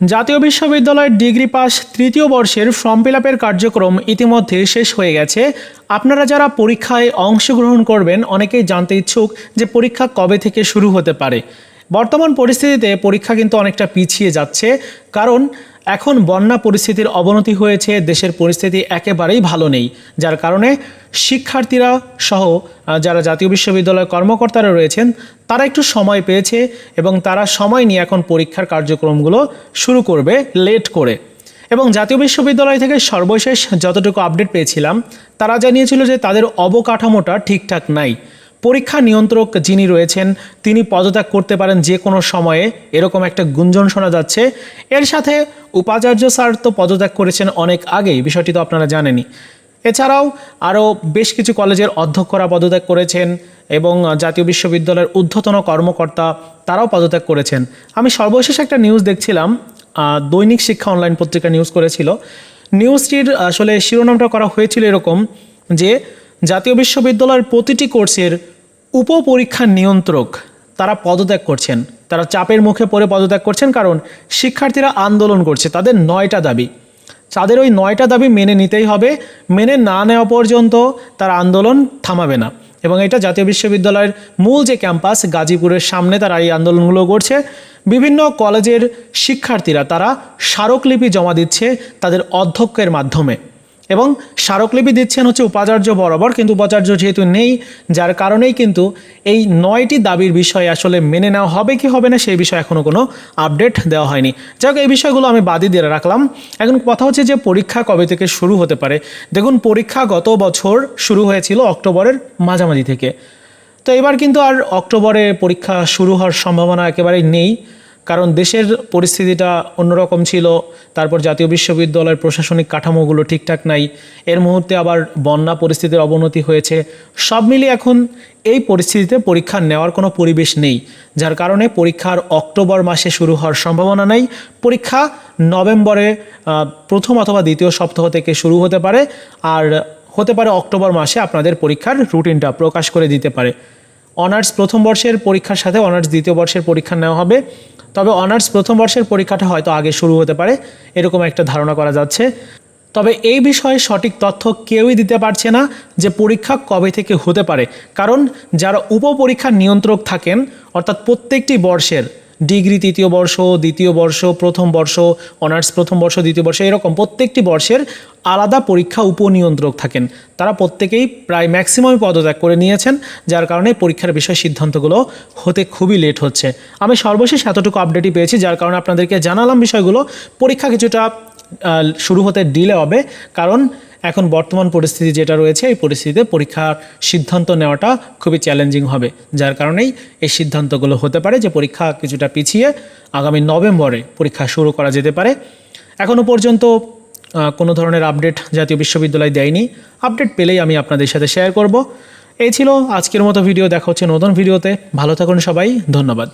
জাতীয় বিশ্ববিদ্যালয়ের degree pass তৃতীয় বর্ষের ফর্ম ফিল কার্যক্রম ইতিমধ্যে শেষ হয়ে গেছে। আপনারা যারা পরীক্ষায় অংশগ্রহণ করবেন, অনেকেই জানতে ইচ্ছুক যে পরীক্ষা কবে থেকে শুরু হতে পারে। বর্তমান পরিস্থিতিতে পরীক্ষা কিন্তু অনেকটা পিছিয়ে যাচ্ছে। কারণ এখন বন্যা পরিস্থিতির অবনতি হয়েছে, দেশের পরিস্থিতি একেবারেই ভালো নেই। যার কারণে শিক্ষার্থীরা সহ যারা জাতীয় বিশ্ববিদ্যালয়ের কর্মকর্তারা রয়েছেন, তারা একটু সময় পেয়েছে এবং তারা সময় নিয়ে এখন পরীক্ষার কার্যক্রমগুলো শুরু করবে লেট করে। এবং জাতীয় বিশ্ববিদ্যালয় থেকে সর্বশেষ যতটুকু আপডেট পেয়েছিলাম, তারা জানিয়েছিল যে তাদের অবকাঠামোটা ঠিকঠাক নাই। পরীক্ষা নিয়ন্ত্রক যিনি রয়েছেন, তিনি পদত্যাগ করতে পারেন যে কোনো সময়ে। এরকম একটা গুঞ্জন শোনা যাচ্ছে। এর সাথে উপাচার্য স্যার তো পদত্যাগ করেছেন অনেক আগেই, বিষয়টি তো আপনারা জানেনই। এছাড়াও আরও বেশ কিছু কলেজের অধ্যক্ষরা পদত্যাগ করেছেন এবং জাতীয় বিশ্ববিদ্যালয়ের ঊর্ধ্বতন কর্মকর্তা তারাও পদত্যাগ করেছেন। আমি সর্বশেষ একটা নিউজ দেখছিলাম দৈনিক শিক্ষা অনলাইন পত্রিকা নিউজ করেছিল। নিউজটির আসলে শিরোনামটা করা হয়েছিল এরকম যে, জাতীয় বিশ্ববিদ্যালয়ের প্রতিটি কোর্সের উপপরীক্ষা নিয়ন্ত্রক তারা পদত্যাগ করছেন। তারা চাপের মুখে পড়ে পদত্যাগ করছেন কারণ শিক্ষার্থীরা আন্দোলন করছে, তাদের নয়টা দাবি। তাদের ওই নয়টা দাবি মেনে নিতেই হবে, মেনে না নেওয়া পর্যন্ত তার আন্দোলন থামাবে না। এবং এটা জাতীয় বিশ্ববিদ্যালয়ের মূল যে ক্যাম্পাস, গাজীপুরের সামনে তারা এই আন্দোলনগুলো করছে। বিভিন্ন কলেজের শিক্ষার্থীরা তারা স্মারকলিপি জমা দিচ্ছে তাদের অধ্যক্ষের মাধ্যমে। এবং স্মারকলিপি দিচ্ছেন হচ্ছে উপাচার্য বরাবর, কিন্তু উপাচার্য যেহেতু নেই, যার কারণেই কিন্তু এই নয়টি দাবির বিষয়ে আসলে মেনে নেওয়া হবে কি হবে না, সেই বিষয়ে এখনও কোনো আপডেট দেওয়া হয়নি। যাই হোক, এই বিষয়গুলো আমি বাদই দিয়ে রাখলাম। এখন কথা হচ্ছে যে পরীক্ষা কবে থেকে শুরু হতে পারে। দেখুন, পরীক্ষা গত বছর শুরু হয়েছিল অক্টোবরের মাঝামাঝি থেকে। তো এবার কিন্তু আর অক্টোবরে পরীক্ষা শুরু হওয়ার সম্ভাবনা একেবারেই নেই। কারণ দেশের পরিস্থিতিটা অন্যরকম ছিল, তারপর জাতীয় বিশ্ববিদ্যালয়ের প্রশাসনিক কাঠামোগুলো ঠিকঠাক নাই, এর মুহূর্তে আবার বন্যা পরিস্থিতির অবনতি হয়েছে, সব মিলিয়ে এখন এই পরিস্থিতিতে পরীক্ষা নেওয়ার কোনো পরিবেশ নেই, যার কারণে পরীক্ষার অক্টোবর মাসে শুরু হওয়ার সম্ভাবনা নেই, পরীক্ষা নভেম্বরে প্রথম অথবা দ্বিতীয় সপ্তাহ থেকে শুরু হতে পারে, আর হতে পারে অক্টোবর মাসে আপনাদের পরীক্ষার রুটিনটা প্রকাশ করে দিতে পারে। অনার্স প্রথম বর্ষের পরীক্ষার সাথে অনার্স দ্বিতীয় বর্ষের পরীক্ষা নেওয়া হবে তবে অনার্স প্রথম বর্ষের পরীক্ষাটা হয়তো আগে শুরু হতে পারে, এরকম একটা ধারণা করা যাচ্ছে। তবে এই বিষয়ে সঠিক তথ্য কেউই দিতে পারছে না যে পরীক্ষা কবে থেকে হতে পারে। কারণ যারা উপপরীক্ষার নিয়ন্ত্রক থাকেন, অর্থাৎ প্রত্যেকটি বর্ষের ডিগ্রি তৃতীয় বর্ষ, দ্বিতীয় বর্ষ, প্রথম বর্ষ, অনার্স প্রথম বর্ষ, দ্বিতীয় বর্ষ, এরকম প্রত্যেকটি বর্ষের আলাদা পরীক্ষা উপনিয়ন্ত্রক থাকেন। তারা প্রত্যেকেই প্রায় ম্যাক্সিমাম পদত্যাগ করে নিয়েছেন, যার কারণে পরীক্ষার বিষয় সিদ্ধান্তগুলো হতে খুবই লেট হচ্ছে। আমি সর্বশেষ এতটুকু আপডেটই পেয়েছি, যার কারণে আপনাদেরকে জানালাম বিষয়গুলো। পরীক্ষা কিছুটা শুরু হতে ডিলে হবে, কারণ এখন বর্তমান পরিস্থিতি যেটা রয়েছে, এই পরিস্থিতিতে পরীক্ষার সিদ্ধান্ত নেওয়াটা খুবই চ্যালেঞ্জিং হবে। যার কারণেই এই সিদ্ধান্তগুলো হতে পারে যে পরীক্ষা কিছুটা পিছিয়ে আগামী নভেম্বরে পরীক্ষা শুরু করা যেতে পারে। এখনও পর্যন্ত কোনো ধরনের আপডেট জাতীয় বিশ্ববিদ্যালয় দেয়নি। আপডেট পেলেই আমি আপনাদের সাথে শেয়ার করব। এই ছিল আজকের মতো ভিডিও দেখা হচ্ছে নতুন ভিডিওতে ভালো থাকুন সবাই। ধন্যবাদ।